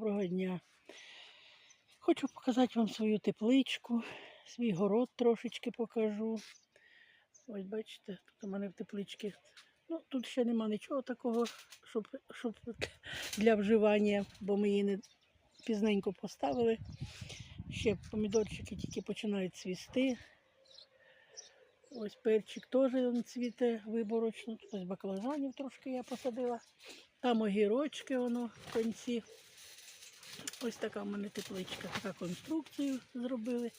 Доброго дня. Хочу показати вам свою тепличку, свій город трошечки покажу. Ось бачите, тут у мене в тепличці. Ну, тут ще нема нічого такого, щоб, щоб для вживання, бо ми її не пізненько поставили. Ще помідорчики тільки починають цвісти. Ось перчик теж він цвіте виборочно. Ось баклажанів трошки я посадила. Там огірочки воно в кінці. Ось така в мене тепличка, така конструкцію зробили.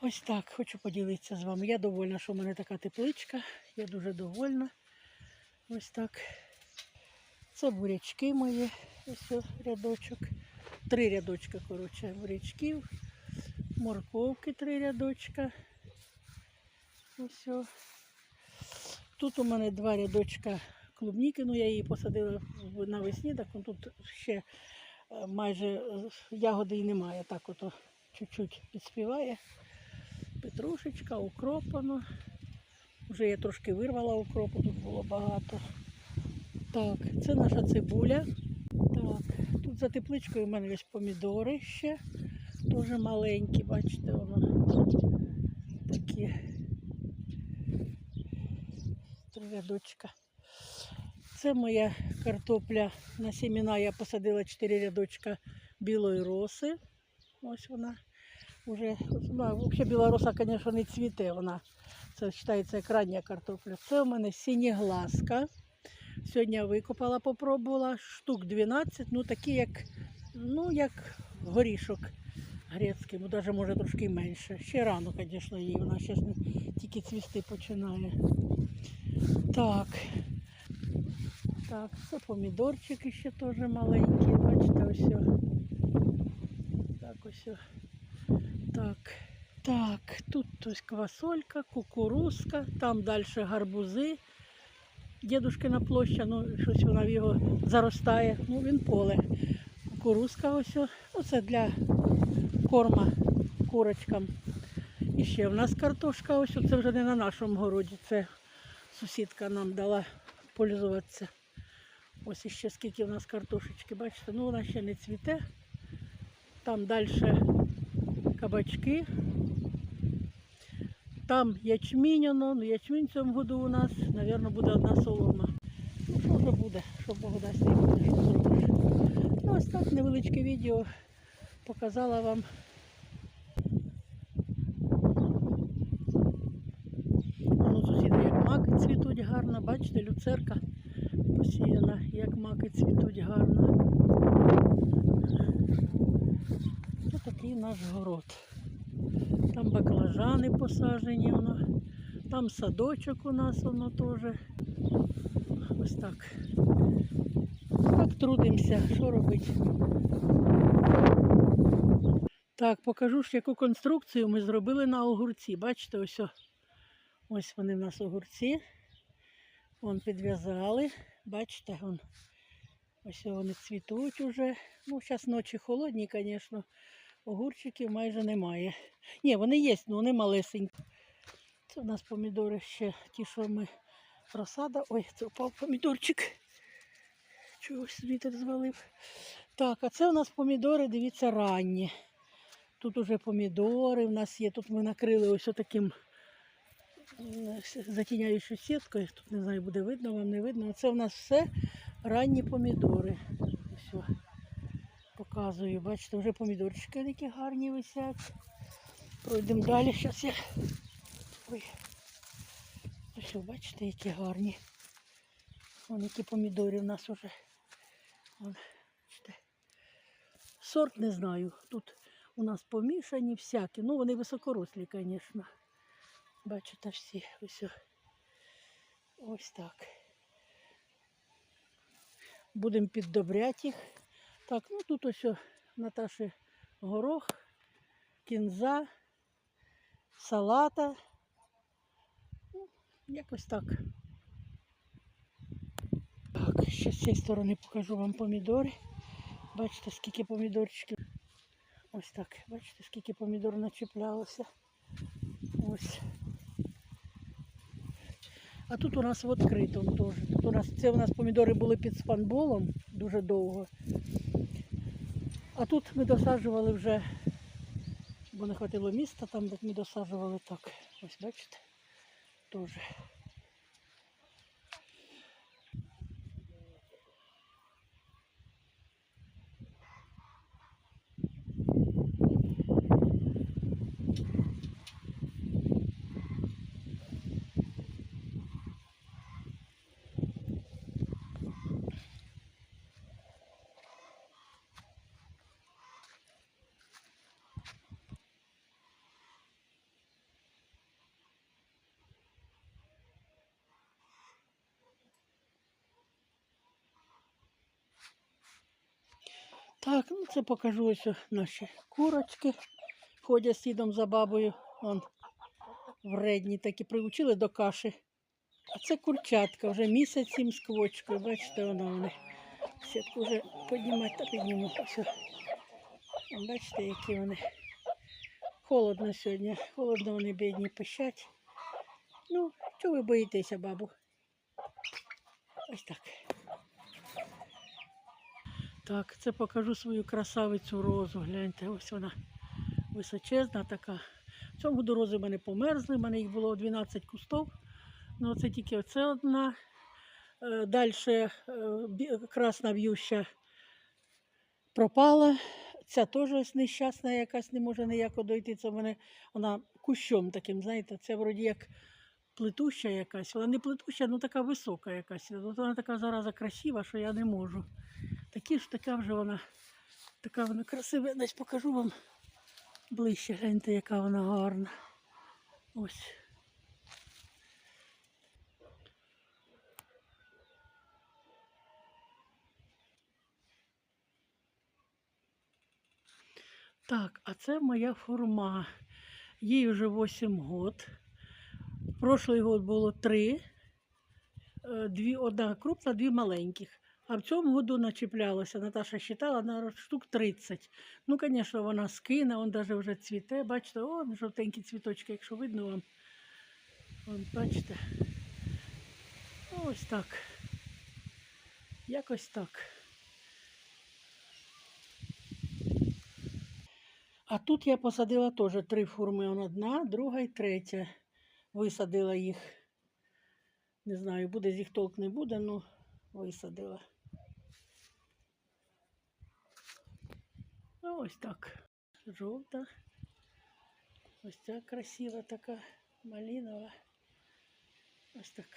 Ось так, хочу поділитися з вами. Я довольна, що в мене така тепличка. Я дуже довольна. Ось так. Це бурячки мої. Ось рядочок. Три рядочка, коротше, бурячків. Морковки три рядочка. Ось. Тут у мене два рядочка клубніки, ну я її посадила навесні, так тут ще майже е, ягоди і немає. Так ото чуть-чуть підспіває. Петрушечка, укропано. Вже я трошки вирвала укропу, тут було багато. Так, це наша цибуля. Так, тут за тепличкою у мене ось помідори ще. Дуже маленькі, бачите, воно такі. Три рядочка. Це моя картопля. На сіміна я посадила 4 рядочка білої роси. Ось вона. Уже, ну, взагалі біла роса, звісно, не цвіте. Вона. Це вважається як рання картопля. Це у мене синєглазка. Сьогодні викопала, попробувала. Штук 12, ну такі як, ну, як горішок грецький, ну навіть може трошки менше. Ще рано, звісно, їй. Вона ще тільки цвісти починає. Так. Так, це помідорчики ще теж маленькі. Бачите, ось. Так, ось. Так. Так, тут ось квасолька, кукурузка, там далі гарбузи. Дідушкина площа, ну щось вона в його заростає. Ну, він поле. Кукурузка ось. Оце для корма курочкам. І ще в нас картошка, ось це вже не на нашому городі, це сусідка нам дала пользуватися. Ось іще скільки в нас картошечки, бачите, ну вона ще не цвіте. Там далі кабачки. Там ячмінь, ну ячмінь в цьому году у нас, мабуть, буде одна солома. Ну, що вже буде, що Бог дасть, не буде, що зробиш. Ну, ось так невеличке відео показала вам. Воно сусіди як маки цвітуть гарно, бачите, люцерка посіяна, як маки цвітуть гарно. Ось такий наш город. Там баклажани посаджені, воно. там садочок у нас воно теж. Ось так. Так трудимося, що робити. Так, покажу ж, яку конструкцію ми зробили на огурці. Бачите, ось. Ось вони в нас огурці. Вон підв'язали. Бачите, вон. ось вони цвітуть уже. Ну, зараз ночі холодні, звісно. Огурчиків майже немає. Ні, вони є, але вони малесенькі. Це у нас помідори ще ті, що ми розсада. Ой, це впав помідорчик. Чогось вітер звалив. Так, а це у нас помідори, дивіться, ранні. Тут уже помідори в нас є. Тут ми накрили ось таким затіняючою сіткою. Тут не знаю, буде видно, вам не видно. Це у нас все ранні помідори. О. Показую, бачите, вже помідорчики які гарні висять. Пройдемо далі. Зараз я. Ой. Ось, бачите, які гарні. Вон які помідори у нас вже. Вон, бачите. Сорт не знаю. Тут у нас помішані всякі. Ну, вони високорослі, звісно. Бачите, всі. Ось. Ось так. Будемо піддобряти їх. Так, ну тут ось Наташі горох, кінза, салата. Ну, якось так. Так, ще з цієї сторони покажу вам помідори. Бачите, скільки помідорчиків. Ось так. Бачите, скільки помідор начіплялося. Ось. А тут у нас в відкритому теж. Тут у нас, це у нас помідори були під спанболом дуже довго. А тут ми досаджували вже, бо не хватило міста, там де ми досаджували так. Ось бачите, теж. Так, ну це покажу ось наші курочки. Ходять слідом за бабою. Вон вредні такі приучили до каші. А це курчатка, вже місяць їм з квочкою. Бачите, воно вони. Сітку вже піднімати та підніму. Вон, Бачите, які вони. Холодно сьогодні. Холодно вони бідні пищать. Ну, чого ви боїтеся, бабу? Ось так. Так, це покажу свою красавицю розу. Гляньте, ось вона височезна така. В цьому году рози в мене померзли, в мене їх було 12 кустов. Ну, це тільки оце одна. Далі красна в'юща пропала. Ця теж нещасна якась, не може ніяко дойти. Це в мене вона кущом таким, знаєте, це вроді як плетуща якась. Вона не плетуща, ну така висока якась. От вона така зараза красива, що я не можу. Такі ж така вже вона, така вона красива. Десь покажу вам ближче, гляньте, яка вона гарна. Ось. Так, а це моя форма. Їй вже 8 год. Прошлий год було 3. Дві, одна крупна, дві маленьких. А в цьому году начіплялася, Наташа считала на штук 30. Ну, звісно, вона скине, он навіть вже цвіте. Бачите, о, жовтенькі цвіточки, якщо видно вам. Вон, бачите. Ось так. Якось так. А тут я посадила теж три форми. Одна, друга і третя. Висадила їх. Не знаю, буде з їх толк не буде, ну висадила. Ну, ось так. Жовта. Ось ця красива така, малинова. Ось так.